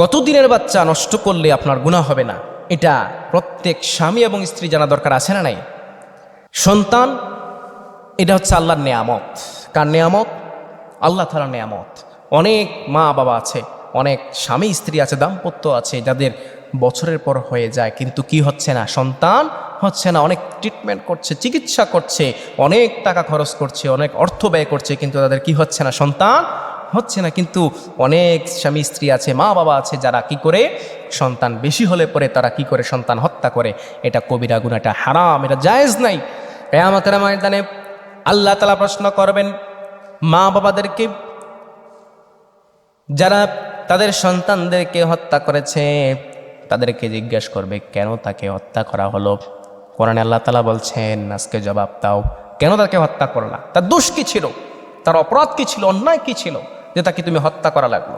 কত দিনের বাচ্চা নষ্ট করলে আপনার গুণা হবে না? এটা প্রত্যেক স্বামী এবং স্ত্রী জানা দরকার আছে না নাই? সন্তান, এটা হচ্ছে আল্লাহর নেয়ামত। কার নেয়ামত? আল্লাহ তালার নেয়ামত। অনেক মা বাবা আছে, অনেক স্বামী স্ত্রী আছে, দাম্পত্য আছে, যাদের বছরের পর হয়ে যায়, কিন্তু কি হচ্ছে না? সন্তান হচ্ছে না, অনেক ট্রিটমেন্ট করছে, চিকিৎসা করছে, অনেক টাকা খরচ করছে, অনেক অর্থ ব্যয় করছে, কিন্তু তাদের কি হচ্ছে না? সন্তান হচ্ছে না, কিন্তু অনেক স্বামী স্ত্রী আছে, মা বাবা আছে যারা কি করে সন্তান বেশি হলে পরে তারা কি করে সন্তান হত্যা করে? এটা কবিরা গুণ এটা হারাম, এটা জায়েজ নাই। কেয়ামতের ময়দানে আল্লাহ তালা প্রশ্ন করবেন, মা বাবাদেরকে যারা তাদের সন্তানদেরকে হত্যা করেছে, তাদেরকে জিজ্ঞেস করবে, কেন তাকে হত্যা করা হলো? কোরআনে আল্লাহ তালা বলছেন, আজকে জবাব দাও, কেন তাকে হত্যা করলা? তার দোষ কি ছিল? তার অপরাধ কি ছিল? অন্যায় কি ছিল? যে তাকে তুমি হত্যা করা লাগল।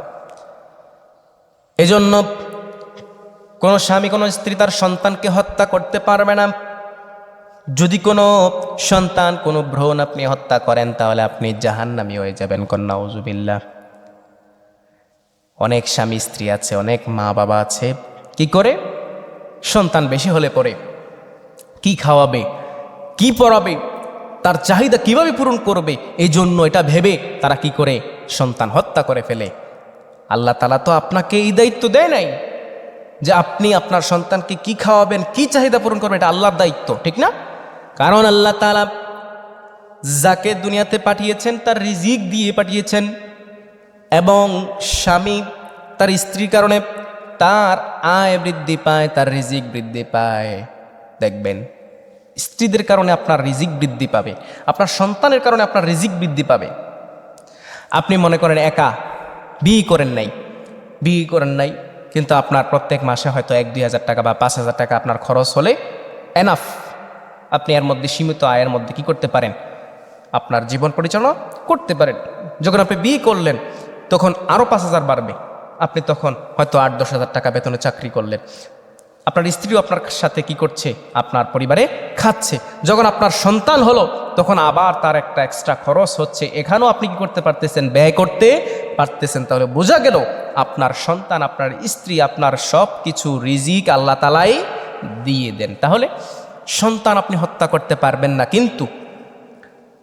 এজন্য কোনো স্বামী, কোনো স্ত্রী তার সন্তানকে হত্যা করতে পারবে না। যদি কোনো সন্তান, কোনো ভ্রণ আপনি হত্যা করেন, তাহলে আপনি জাহান্নামি হয়ে যাবেন কন্যা উজুবিল্লা অনেক স্বামী, স্ত্রী আছে, অনেক মা বাবা আছে। কি করে? সন্তান বেশি হলে পরে কি খাওয়াবে? কি পড়াবে? তার চাহিদা কীভাবে পূরণ করবে? এই জন্য এটা ভেবে তারা কি করে? সন্তান হত্যা করে ফেলে। আল্লাহ তালা তো আপনাকে এই দায়িত্ব দেয় নাই যে আপনি আপনার সন্তানকে কি খাওয়াবেন, কি চাহিদা পূরণ করবেন, এটা আল্লাহর দায়িত্ব, ঠিক না? কারণ আল্লাহ তালা যাকে দুনিয়াতে পাঠিয়েছেন, তার রিজিক দিয়ে পাঠিয়েছেন এবং স্বামী তার স্ত্রীর কারণে তার আয় বৃদ্ধি পায়, তার রিজিক বৃদ্ধি পায়। দেখবেন, স্ত্রীদের কারণে আপনার রিজিক বৃদ্ধি পাবে, আপনার সন্তানের কারণে আপনার রিজিক বৃদ্ধি পাবে। আপনি মনে করেন একা বিয়ে করেন নাই। বিয়ে করেন নাই, কিন্তু আপনার প্রত্যেক মাসে হয়তো এক, দুই হাজার টাকা বা পাঁচ হাজার টাকা আপনার খরচ হলে এনাফ আপনি এর মধ্যে সীমিত আয়ের মধ্যে কি করতে পারেন? আপনার জীবন পরিচালনা করতে পারেন। যখন আপনি বিয়ে করলেন, তখন আরও পাঁচ হাজার বাড়বে। আপনি তখন হয়তো আট, দশ হাজার টাকা বেতনে চাকরি করলেন। আপনার স্ত্রীও আপনার সাথে কি করছে? আপনার পরিবারে খাচ্ছে। যখন আপনার সন্তান হলো, তখন আবার তার একটা এক্সট্রা খরচ হচ্ছে। এখানেও আপনি কি করতে পারতেছেন? ব্যয় করতে পারতেছেন। তাহলে বোঝা গেল, আপনার সন্তান, আপনার স্ত্রী, আপনার সব কিছু রিজিক আল্লাহ তালাই দিয়ে দেন। তাহলে সন্তান আপনি হত্যা করতে পারবেন না। কিন্তু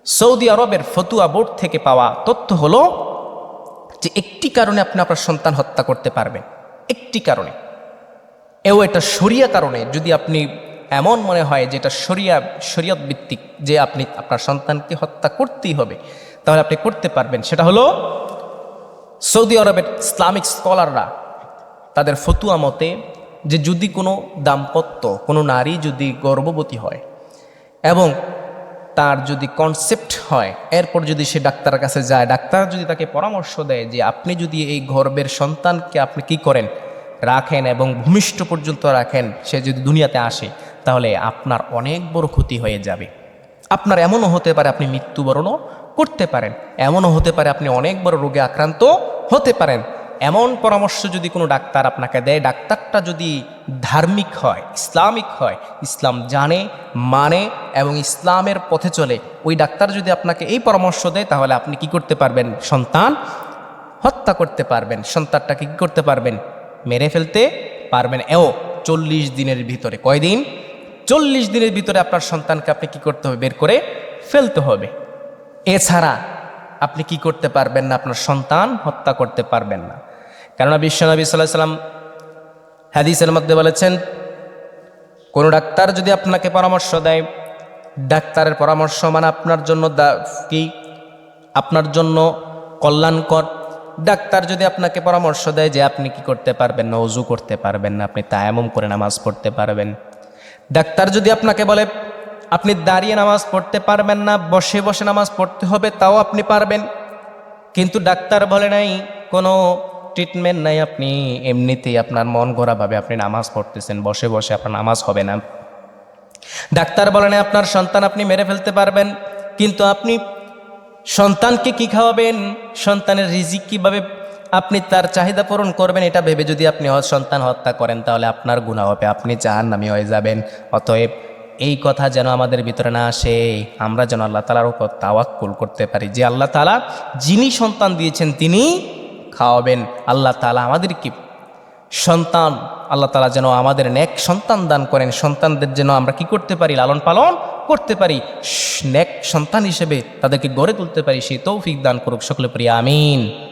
সৌদি আরবের ফতুয়া বোর্ড থেকে পাওয়া তথ্য হলো যে, একটি কারণে আপনি আপনার সন্তান হত্যা করতে পারবেন। একটি কারণে। এও এটা শরিয়া কারণে যদি আপনি এমন মনে হয় যে এটা শরিয়া, শরীয়ত ভিত্তিক যে আপনি আপনার সন্তানকে হত্যা করতেই হবে, তাহলে আপনি করতে পারবেন। সেটা হলো সৌদি আরবের ইসলামিক স্কলাররা তাদের ফতুয়া মতে যে যদি কোনো দাম্পত্য, কোনো নারী যদি গর্ভবতী হয় এবং তার যদি কনসেপ্ট হয়, এরপর যদি সে ডাক্তারের কাছে যায়, ডাক্তার যদি তাকে পরামর্শ দেয় যে আপনি যদি এই গর্বের সন্তানকে আপনি কি করেন রাখেন এবং ভূমিষ্ঠ পর্যন্ত রাখেন, সে যদি দুনিয়াতে আসে, তাহলে আপনার অনেক বড় ক্ষতি হয়ে যাবে। আপনার এমনও হতে পারে আপনি মৃত্যুবরণও করতে পারেন, এমনও হতে পারে আপনি অনেক বড় রোগে আক্রান্ত হতে পারেন। এমন পরামর্শ যদি কোনো ডাক্তার আপনাকে দেয়, ডাক্তারটা যদি ধার্মিক হয়, ইসলামিক হয়, ইসলাম জানে মানে এবং ইসলামের পথে চলে, ওই ডাক্তার যদি আপনাকে এই পরামর্শ দেয়, তাহলে আপনি কি করতে পারবেন? সন্তান হত্যা করতে পারবেন। সন্তানটাকে কী করতে পারবেন? মেরে ফেলতে পারবেন। এও চল্লিশ দিনের ভিতরে। কয়দিন? চল্লিশ দিনের ভিতরে আপনার সন্তানকে আপনি কি করতে হবে? বের করে ফেলতে হবে। এছাড়া আপনি কি করতে পারবেন না? আপনার সন্তান হত্যা করতে পারবেন না। কেননা বিশ্বনবী সাল্লাহ সাল্লাম হাদিসের মধ্যে বলেছেন, কোনো ডাক্তার যদি আপনাকে পরামর্শ দেয়, ডাক্তারের পরামর্শ মানে আপনার জন্য কি? আপনার জন্য কল্যাণকর ডাক্তার যদি আপনাকে পরামর্শ দেয় যে আপনি কি করতে পারবেন না অজু করতে পারবেন না, আপনি তায়ামম করে নামাজ পড়তে পারবেন। ডাক্তার যদি আপনাকে বলে, আপনি দাঁড়িয়ে নামাজ পড়তে পারবেন না, বসে বসে নামাজ পড়তে হবে, তাও আপনি পারবেন। কিন্তু ডাক্তার বলে নাই, কোনো ট্রিটমেন্ট নাই, আপনি এমনিতেই আপনার মন গড়াভাবে আপনি নামাজ পড়তেছেন, বসে বসে আপনার নামাজ হবে না। ডাক্তার বলে নাই, আপনার সন্তান আপনি মেরে ফেলতে পারবেন, কিন্তু আপনি সন্তানকে কি খাওয়াবেন? সন্তানের রিজিক কীভাবে আপনি তার চাহিদা পূরণ করবেন? এটা ভেবে যদি আপনি সন্তান হত্যা করেন, তাহলে আপনার গুণা হবে। আপনি চান নামি হয়ে যাবেন। অতএব এই কথা যেন আমাদের ভিতরে না আসে, আমরা যেন আল্লাহ তালার উপর তাওয়াক্কুল করতে পারি। যে আল্লাহ তালা যিনি সন্তান দিয়েছেন, তিনি খাওয়াবেন। আল্লাহ তালা আমাদেরকে সন্তান, আল্লাহ তালা যেন আমাদের ন্যাক সন্তান দান করেন। সন্তানদের যেন আমরা কি করতে পারি? লালন পালন করতে পারি। ন্যাক সন্তান হিসেবে তাদেরকে গড়ে তুলতে পারি। সেই তৌফিক দান করুক সকলে প্রিয়া আমিন।